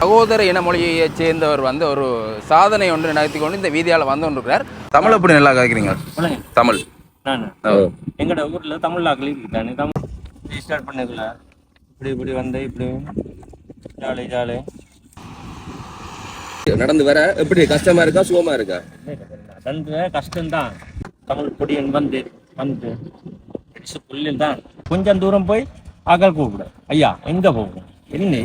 சகோதர இன மொழியைச் சேர்ந்தவர் வந்து ஒரு சாதனை ஒன்று நடத்தி கொண்டு இந்த வீதியால் வந்து கொண்டிருக்கிறார். தமிழ் எப்படி நல்லா கேட்குறீங்க தமிழ். எங்கட ஊர்ல தமிழ் ஆக்கள் தமிழ். ஸ்டார்ட் பண்ணதுல. இப்படி இப்படி வந்து இப்படி. Jolly jolly. நடந்து வர எப்படி? கஷ்டமா இருக்கா? சுகமா இருக்கா? நடந்த கஷ்டம்தான். தமிழ் பொடியன் வந்து வந்து புல்லில் தான் கொஞ்சம் தூரம் போய் ஆக்கள் கூப்பிடு. ஐயா எங்க போகும்? என்ன?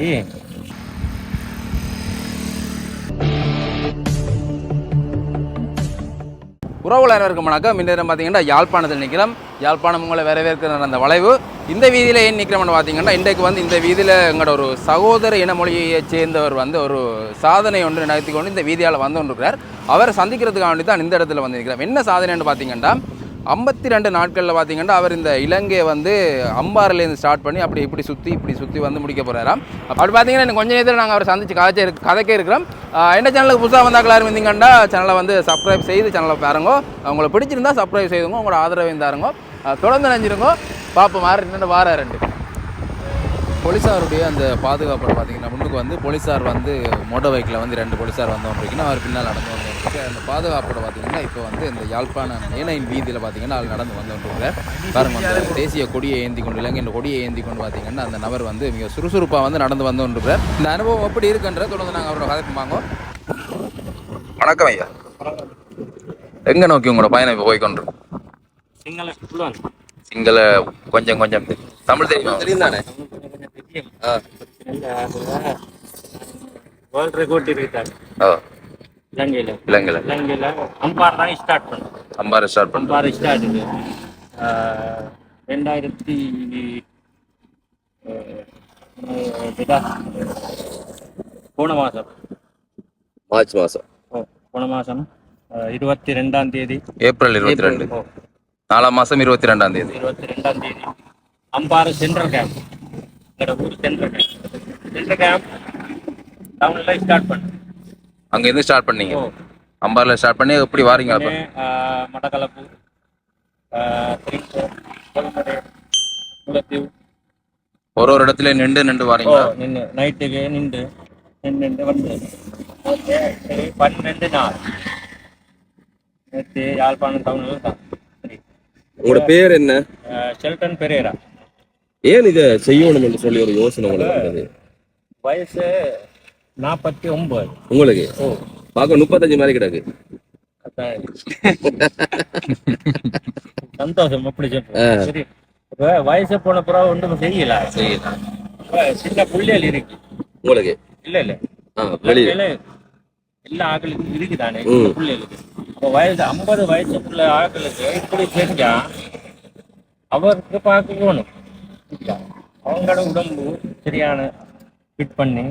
உறவுகள் அனைவருக்கும் வணக்கம். இந்த பார்த்தீங்கன்னா யாழ்ப்பாணத்தில் நிற்கிறோம். யாழ்ப்பாணம் உங்களை வரவேற்கிற அந்த வளைவு. இந்த வீதியில் ஏன் நிற்கிறோம்னு பார்த்தீங்கன்னா இன்றைக்கு வந்து இந்த வீதியில் எங்களோட ஒரு சகோதர இனமொழியை சேர்ந்தவர் வந்து ஒரு சாதனை ஒன்று நடத்தி கொண்டு இந்த வீதியால் வந்து கொண்டிருக்கிறார். அவரை சந்திக்கிறதுக்காக வேண்டி தான் இந்த இடத்துல வந்து நிற்கிறோம். என்ன சாதனைன்னு பார்த்தீங்கன்னா ஐம்பத்தி ரெண்டு நாட்களில் பார்த்தீங்கன்னா அவர் இந்த இலங்கையை வந்து அம்பாரிலேருந்து ஸ்டார்ட் பண்ணி அப்படி இப்படி சுற்றி இப்படி சுற்றி வந்து முடிக்க போகிறாராம் அப்படி பார்த்தீங்கன்னா இன்னும் கொஞ்சம் நேரத்தில் நாங்கள் அவரை சந்திச்சு கதைச்சே இருக்க கதைக்கே இருக்கிறோம். என்ன சேனலுக்கு புதுசாக வந்தாக்கள் இருந்தீங்கன்னா சேனலை வந்து சப்ஸ்கிரைப் செய்து சேனலை பாருங்க. உங்களுக்கு பிடிச்சிருந்தா சப்ஸ்கிரைப் செய்துங்க உங்களோட ஆதரவு தாருங்க. தொடர்ந்து நினைஞ்சிருங்க பார்ப்போம் வார ரெண்டு வார ரெண்டு. போலீஸாருடைய அந்த பாதுகாப்போட பார்த்தீங்கன்னா முன்னுக்கு வந்து போலீஸார் வந்து மோட்டார் பைக்கில் வந்து ரெண்டு போலீஸார் வந்து வந்துருக்குன்னா அவர் பின்னால் நடந்து வந்துருக்கு அந்த பாதுகாப்போட பார்த்தீங்கன்னா இப்போ வந்து இந்த யாழ்ப்பாணம் ஏனையின் வீதியில் பார்த்தீங்கன்னா அவர் நடந்து வந்து வந்துருக்கார் பாருங்க அந்த தேசிய கொடியை ஏந்தி கொண்டு இலங்கை இந்த கொடியை ஏந்தி கொண்டு பார்த்தீங்கன்னா அந்த நபர் வந்து மிக சுறுசுறுப்பாக வந்து நடந்து வந்து கொண்டிருக்கிறார் இந்த அனுபவம் எப்படி இருக்குன்ற தொடர்ந்து நாங்கள் அவரோட கதைக்குமாங்க வணக்கம் ஐயா. எங்கே நோக்கி உங்களோட பயணம் இப்போ போய் கொண்டிருக்கோம் சிங்கள புலன். சிங்கள கொஞ்சம் கொஞ்சம் தமிழ் தெரியும்? தெரியும் தானே கொஞ்சம் கொஞ்சம் தெரியும் வேர்ல்ட் ரெக்கார்ட் இருக்காரு ஓ. இலங்கையில. இலங்கையில். இலங்கையில அம்பார் தான் ஸ்டார்ட் பண்ணும். அம்பாறை ஸ்டார்ட் பண்ணுறோம் அம்பார் ஸ்டார்ட் ரெண்டாயிரத்தி போன மாதம் மார்ச் மாசம். ஓ, போன மாதம் இருபத்தி ரெண்டாம் தேதி. ஏப்ரல் இருபத்தி ரெண்டு நாலாம் மாசம் இருபத்தி ரெண்டாம் தேதி. இருபத்தி ரெண்டாம் தேதி. அம்பாறு சென்ட்ரல் கேம்ப் எங்களோட ஊர் சென்ட்ரல் கேம்ப் சென்ட்ரல் கேம்ப் டவுன்ல ஸ்டார்ட் பண்ணு அங்க இருந்து ஸ்டார்ட் பண்ணீங்க அம்பாரில் ஸ்டார்ட் பண்ணி எப்படி வாரீங்க அப்ப? மட்டக்களப்பு ஒரு ஒரு இடத்துல நின்று நின்று வாரீங்களா? நின்று. நைட்டுக்கு நின்று நின்று வந்து. ஓகே, சரி பன்னெண்டு நாள். நேற்று யாழ்ப்பாணம் டவுனில் தான். சரி. உங்களோட பேர் என்ன? Sheldon Pereira. ஏன் இதை செய்யணும் என்று சொல்லி ஒரு யோசனை உங்களுக்கு வந்தது? வயசு நாற்பத்தி ஒன்பது. உங்களுக்கு? பார்க்க முப்பத்தஞ்சு மாதிரி கிடக்கு. சந்தோஷம் அப்படி சொல்றேன். இப்ப வயசு போன பிறகு ஒன்றும் செய்யல. செய்யலாம் சின்ன புள்ளியல் இருக்கு. உங்களுக்கு? இல்ல இல்ல. எல்லா ஆக்களுக்கும் இருக்குதானே அப்ப வயசு ஐம்பது வயசுக்குள்ள ஆக்களுக்கு இப்படி செஞ்சா அவருக்கு பார்க்க போகணும் அவங்களோட உடம்பு சரியான ஃபிட் பண்ணி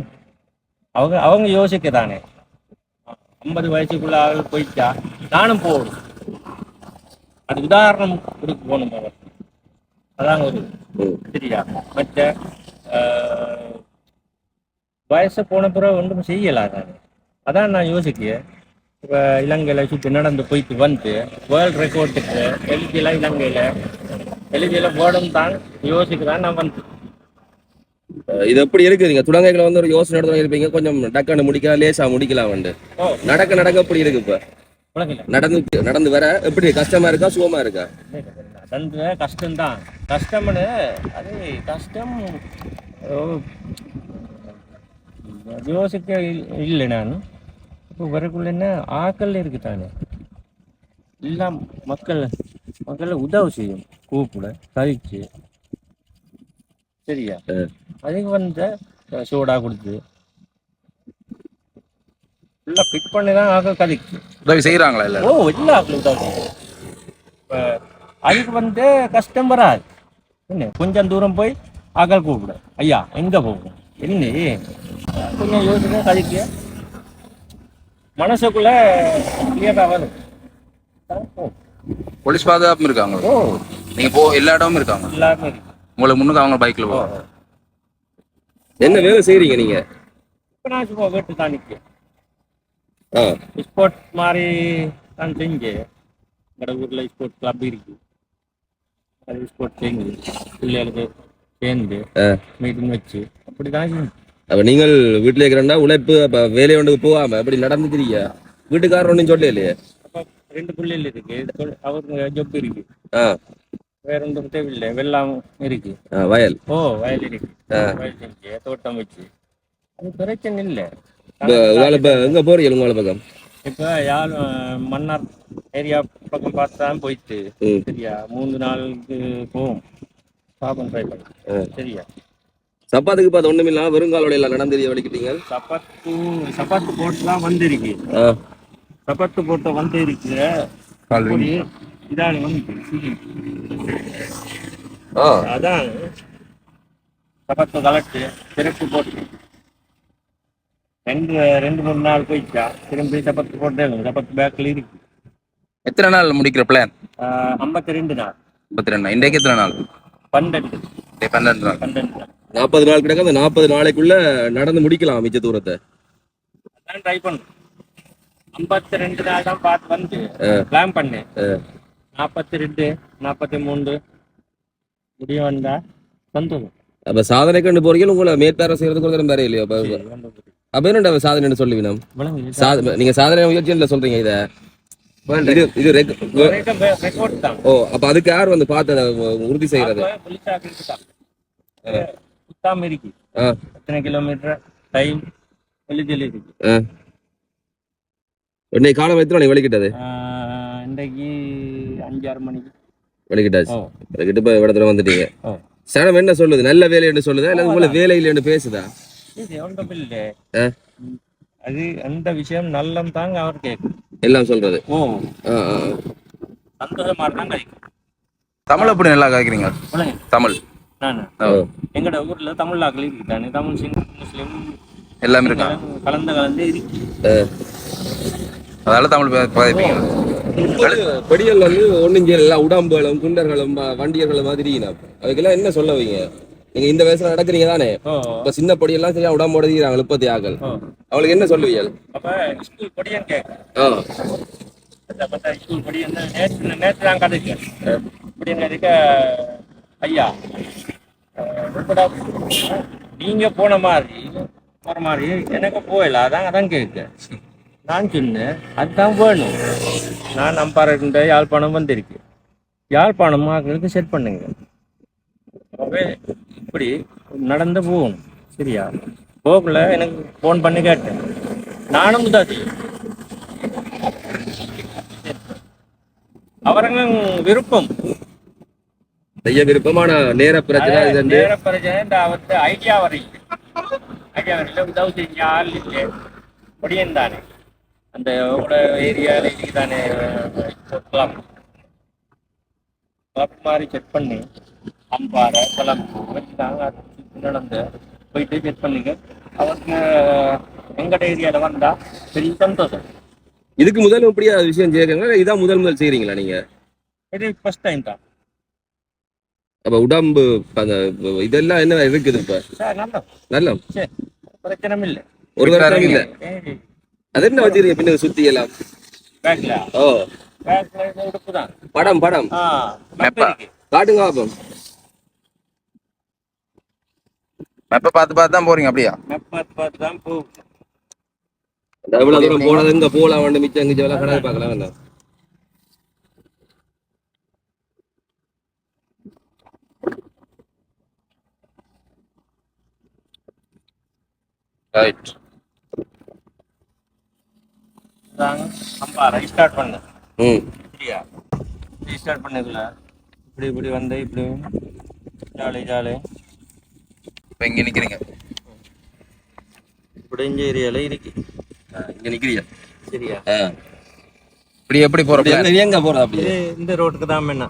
அவங்க அவங்க யோசிக்க தானே ஐம்பது வயசுக்குள்ள ஆள் போயிட்டா நானும் போகணும். அது உதாரணம் கொடுக்க போகணும் அவர். அதான் ஒரு சரியா மற்ற ஆஹ், வயசு போன பிறகு ஒன்றும் செய்யலாம் தானே அதான் நான் யோசிக்கிறேன். இப்போ இலங்கையில் சுற்றி நடந்து போயிட்டு வந்து வேர்ல்ட் ரெக்கார்டுக்கு எழுதியெல்லாம் இலங்கையில் எழுதியில போர்டும் தான் யோசிக்கிறேன் நான் இது எப்படி இருக்கு? நீங்க துடங்கைகளை வந்து ஒரு யோசனை எடுத்து இருப்பீங்க கொஞ்சம் டக்குன்னு முடிக்கலாம் லேசா முடிக்கலாம் வந்து நடக்க நடக்க எப்படி இருக்கு இப்ப? நடந்து நடந்து வர எப்படி கஷ்டமா இருக்கா? சுகமா இருக்கா? நடந்த கஷ்டம்தான். கஷ்டம்னு அது கஷ்டம் யோசிக்க இல்- இல்லை நான். இப்போ வரக்குள்ள என்ன? ஆக்கள் இருக்கு தானே எல்லாம் மக்கள் மக்கள் உதவி செய்யும் கூப்பிட கழிச்சு சரியா? அதுக்கு வந்து சோடா கொடுத்து. ஃபுல்லாக ஃபிட் பண்ணி தான் ஆக்கள் கழிக்கு உதவி செய்யறாங்களா இல்ல ஓ எல்லா ஆக்களும் உதவி அதுக்கு வந்து கஷ்டம் வராது என்ன கொஞ்சம் தூரம் போய் ஆக்கள் கூப்பிடு. ஐயா எங்க போகும் என்ன? கொஞ்சம் யோசிக்க கழிக்க மனசுக்குள்ள கிளியரா வரும். ஓ, போலீஸ் பாதுகாப்பும் இருக்காங்க. ஓ. நீங்க போ எல்லா இடமும் இருக்காங்க. உங்களுக்கு முன்னுக்கு அவங்க பைக்ல போவாங்க. என்ன வேலை செய்றீங்க நீங்க? இப்போ நான் சும்மா வீட்டு தான் நிற்கிறேன் ஸ்போர்ட் மாதிரி தான் செஞ்சு எங்களோட ஊரில் ஸ்போர்ட் கிளப் இருக்கு. அது ஸ்போர்ட் செஞ்சு பிள்ளைகளுக்கு சேர்ந்து. மீட்டிங் வச்சு அப்படி தான் அப்ப நீங்கள் வீட்டுல இருக்கிறண்டா உழைப்பு அப்ப வேலை ஒன்றுக்கு போகாம அப்படி நடந்துக்கிறீங்க. வீட்டுக்காரர் ஒன்றும் சொல்ல இல்லையே ரெண்டு பிள்ளைகள் இருக்கு. அவருக்கு ஜொப் இருக்கு. வேற ஒன்றும் தேவையில்லை. வெள்ளம் இருக்கு. வயல். ஓ வயல் இருக்கு. வயல் செஞ்சு தோட்டம் வச்சு. அது பிரச்சனை இல்லை. எங்க போறீங்க பக்கம் இப்ப யாழ் அஹ், மன்னார் ஏரியா பக்கம் பார்த்தா போயிட்டு. சரியா? மூணு நாளுக்கு போகும் பாப்பம் ட்ரை பண்ணி சரியா? சப்பாத்துக்கு பார்த்து ஒண்ணும் இல்லாம வெறுங்காலோட எல்லாம் நடந்தெரிய வலிக்கிட்டீங்க? சப்பாத்து சப்பாத்து போட்டு தான் வந்திருக்கு ஆ சப்பாத்து போட்டு வந்து இருக்கிற இதான் வந்து ஆ. அதான் சப்பாத்து கலட்டு சிறப்பு போட்டு ரெண்டு ரெண்டு மூணு நாள் போயிடுச்சா திரும்பி சப்பாத்து போட்டே சப்பாத்து பேக்கில் இருக்கு. எத்தனை நாள் முடிக்கிற பிளான் ஐம்பத்தி ரெண்டு நாள். முப்பத்தி ரெண்டு இன்றைக்கு எத்தனை நாள்? பன்னெண்டு. பன்னெண்டு நாள். பன்னெண்டு நாள். நாற்பது நாள் கிடக்க அந்த நாற்பது நாளைக்குள்ள நடந்து முடிக்கலாம் மிச்ச தூரத்தை. ட்ரை பண்ணேன் ஐம்பத்தி ரெண்டு நாள் தான் பார்த்து வந்து பிளான் பண்ணேன். நாற்பத்தி ரெண்டு நாற்பத்தி மூணு முடிய வந்தா சந்தோஷம் அப்ப சாதனை கண்டு போறீங்க உங்களை மேற்பார செய்யறதுக்கு ஒரு தரம் வேற இல்லையா? அப்ப என்னடா சாதனைன்னு சொல்லுவீங்க நீங்க சாதனை முயற்சியில சொல்றீங்க இத? இது ஓ அப்ப அதுக்கு யார் வந்து பார்த்து உறுதி செய்யறது. எத்தனை கிலோமீட்டர் டைம் இருக்கு ஆ. இன்னைக்கு காலம் எத்தனை வெளிக்கிட்டது ஆஹ், இன்றைக்கு அஞ்சாறு மணிக்கு. வெளிக்கிட்டாச்சு வெளிக்கிட்டு இப்ப இடத்துல வந்துட்டீங்க. சனம் என்ன சொல்லுது? நல்ல வேலை என்று சொல்லுதா? இல்ல உங்களை வேலை இல்லைன்னு பேசுதா. அது அந்த விஷயம் நல்லம் தாங்க அவர் கேட்கும். எல்லாம் சொல்றது. ஓ. சந்தோஷமா இருந்தாங்க தமிழ் எப்படி நல்லா கேட்குறீங்க தமிழ். எங்கட ஊர்ல தமிழ் ஆக்கள் இருக்குதானே தமிழ் சிங் முஸ்லிம் எல்லாமே இருக்கா? கலந்த கலந்து இருக்கு. அதால தமிழ் பாதிப்பீங்க படிகள் வந்து செய்யல எல்லாம் உடம்புகளும் குண்டர்களும் வண்டியர்களும் மாதிரி அதுக்கெல்லாம் என்ன சொல்ல வைங்க? நீங்க இந்த வயசுல நடக்கிறீங்க தானே? இப்ப சின்ன படியெல்லாம் சரியா உடம்போட தீராங்க முப்பத்தி ஆக்கள் அவளுக்கு என்ன சொல்லுவீங்க நேற்று கதைக்கு ஐயா நீங்க போன மாதிரி போற மாதிரி எனக்கு போயில அதான் அதான் கேட்க நான் சொன்னேன் அதுதான் வேணும். நான் நம்பாருன்ற யாழ்ப்பாணம் வந்திருக்கு. யாழ்ப்பாணம் ஆக்களுக்கு செட் பண்ணுங்க. அப்பவே இப்படி நடந்து போகணும் சரியா? போகல எனக்கு ஃபோன் பண்ணி கேட்டேன். நானும் தான் அவரங்க விருப்பம். செய்ய விருப்பமான நேர பிரச்சனை இது நேர பிரச்சனை இந்த அவருக்கு ஐடியா வரைக்கும் ஐடியா வரைக்கும் உதவி செஞ்ச ஆள் இல்லை முடியும் தானே அந்த உங்களோட ஏரியாவில் இதுக்கு தானே கிளப் கிளப் மாதிரி செக் பண்ணி அம்பாறை அது சுத்தி நடந்து போயிட்டு செக் பண்ணுங்க. அவருக்கு எங்கட ஏரியாவில் வந்தா பெரிய சந்தோஷம். இதுக்கு முதல்ல இப்படியா விஷயம் செய்யறீங்களா இதான் முதல் முதல் செய்யறீங்களா நீங்க? இது ஃபர்ஸ்ட் டைம் தான். அப்ப உடம்பு இதெல்லாம் என்ன இருக்குது இப்ப? நல்லா நல்ல பிரச்சனை இல்லை. ஒரு இல்ல. அது என்ன வச்சிருக்கீங்க பின்ன சுத்தி எல்லாம் பேக்ல. ஓ. பேக்ல இந்த உடுப்பு தான். படம் படம். மெப்பா. மெப்பா காட்டுங்க பாப்போம் எப்போ பார்த்து பார்த்து தான் போறீங்க அப்படியா? மெப்பா பார்த்து தான் அந்த எவ்வளவு தூரம் போனது எங்க போலாம் வந்து மிச்சம் இங்க எல்லாம் கணக்கு பார்க்கலாம் வேண்டாம் ரைட் நாங்க அம்பா ரீஸ்டார்ட் பண்ண. ம். சரியா ரீஸ்டார்ட் பண்ணதுல இப்படி இப்படி வந்து இப்படி. Jolly jolly. இப்போ இங்கே நிற்கிறீங்க இப்படி இந்த ஏரியால இருக்கு. இங்க நிக்கிறியா? சரியா? ஆ. இப்படி எப்படி போகிற அப்படி பிளான் எங்க எங்க போறது அப்படி? இது இந்த ரோட்டுக்கு தான் வேணா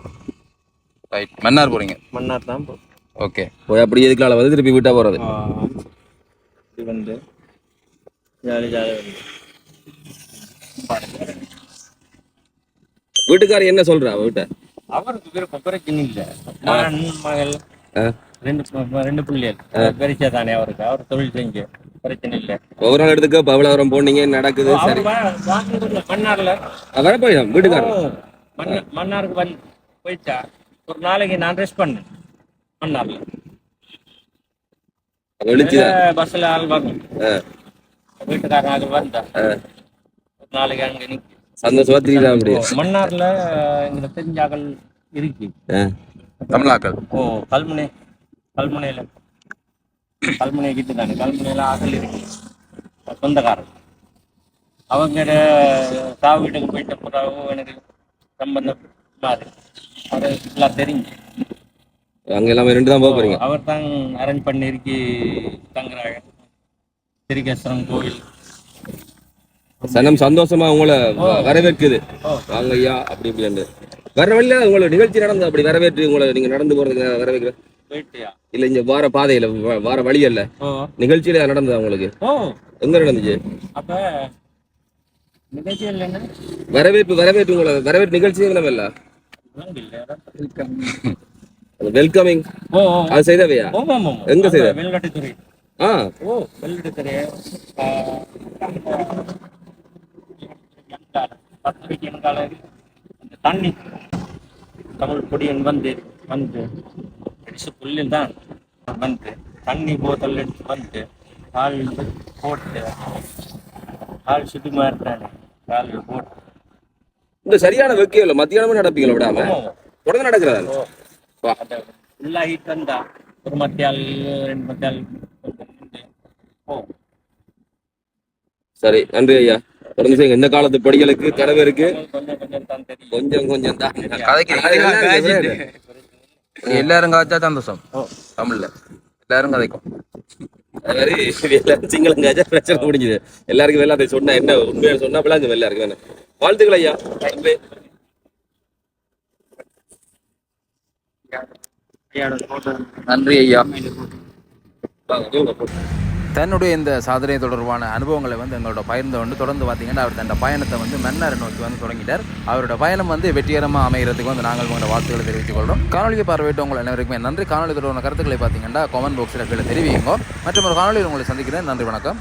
ரைட் மன்னார் போறீங்க. மன்னார் தான் போகும் ஓகே. போய் அப்படி எதுக்குலாம் வந்து திருப்பி வீட்டா போறது. ஆ, இப்படி வந்து. ஜாலி ஜாலி வந்து. வீட்டுக்காரர் என்ன சொல்றா வீட்டை அவருக்கு விருப்பம் பிரச்சனை இல்லை. மகள். ரெண்டு ரெண்டு பிள்ளைகள். பெருசா தானே அவருக்கு. அவர் தொழில் செஞ்சு. பிரச்சனை இல்லை. ஒவ்வொரு நாள் எடுத்துக்க போனீங்க நடக்குது? சரி. மன்னார்ல. வர போயிடும் வீட்டுக்காரர்? மன்னாருக்கு வந்து போயிட்டா ஒரு நாளைக்கு நான் ரெஸ்ட் பண்ணேன் மன்னார்ல. பஸ்ல ஆள் வரும் வீட்டுக்காரன் ஆள் வந்தா. நாளைக்கு அங்க நிக்கு சந்தோஷமா திரிதான் அப்படி மன்னார்ல எங்களுக்கு தெரிஞ்ச ஆக்கள் இருக்கு தமிழாக்கள். ஓ கல்முனை கல்முனையில. கல்முனை கிட்ட தானே கல்முனையில ஆக்கள் இருக்கு. சொந்தக்காரர். அவங்க சாவு வீட்டுக்கு போயிட்ட பிறகு எனக்கு சம்பந்தம் அது எல்லாம் தெரிஞ்சு. அங்க எல்லாமே ரெண்டு தான் போக போறீங்க. அவர் தான் அரேஞ்ச் பண்ணிருக்கி தங்குறாங்க திருக்கேஸ்வரம் கோவில். சனம் சந்தோஷமா உங்களை வரவேற்குது. வாங்க ஐயா அப்படி இப்படின்னு வர வழியில உங்களை நிகழ்ச்சி நடந்து அப்படி வரவேற்று உங்களை நீங்க நடந்து போறதுக்கு வரவேற்கிற இல்ல இங்க வார பாதையில வார வழி அல்ல நிகழ்ச்சியில நடந்ததா உங்களுக்கு? எங்க நடந்துச்சு? அப்ப வரவேற்பு வரவேற்பு உங்களை வரவேற்பு நிகழ்ச்சி இல்ல? வெல்கமிங் அது செய்தவையா? எங்க செய்த? ஆ ஓ வெள்ளட்டுத்துறை பத்திரிக்கை எங்கால அந்த தண்ணி தமிழ் கொடியன் வந்து வந்து அடிச்சு புல்லில் தான் வந்து தண்ணி போத்தல் எடுத்து வந்து கால் போட்டு கால் சுத்தி மாறிட்டானே கால் போட்டு இந்த சரியான வெக்கியம் இல்ல மத்தியானமும் நடப்பீங்களா விடாம? ஆமா. தொடர்ந்து நடக்கிறதா? ஃபுல்லாக ஹீட் வந்தா ஒரு மத்தியால் ரெண்டு மத்தியால் ஓ சரி நன்றி ஐயா. தொடர்ந்து செய்யுங்க இந்த காலத்து படிகளுக்கு கடவுருக்கு கொஞ்சம் கொஞ்சம் கொஞ்சம் தான் எல்லாரும் காய்ச்சா சந்தோஷம். தமிழ்ல. எல்லாரும் கதைக்கும். அது எல்லாரும் சிங்களம் பிரச்சனை முடிஞ்சுது. எல்லாருக்கும் எல்லாத்தையும் சொன்னா என்ன உண்மையா சொன்னா பிள்ளாங்க எல்லாருக்கும் வேணும் வாழ்த்துக்கள் ஐயா. நன்றி ஐயா. தன்னுடைய இந்த சாதனை தொடர்பான அனுபவங்களை வந்து எங்களோட பகிர்ந்து கொண்டு தொடர்ந்து பார்த்தீங்கன்னா அவர் தன்னோட பயணத்தை வந்து மன்னர் நோக்கி வந்து தொடங்கிட்டார். அவரோட பயணம் வந்து வெற்றிகரமாக அமைகிறதுக்கு வந்து நாங்கள் உங்களோட வாழ்த்துக்களை தெரிவித்துக் கொள்கிறோம். காணொலியை பார்வையிட்டு உங்கள் அனைவருக்குமே நன்றி. காணொலி தொடர்பான கருத்துக்களை பார்த்தீங்கன்னா கமெண்ட் பாக்ஸில் கீழே தெரிவிங்க மற்றும் ஒரு காணொலியில் உங்களை சந்திக்கிறேன். நன்றி வணக்கம்.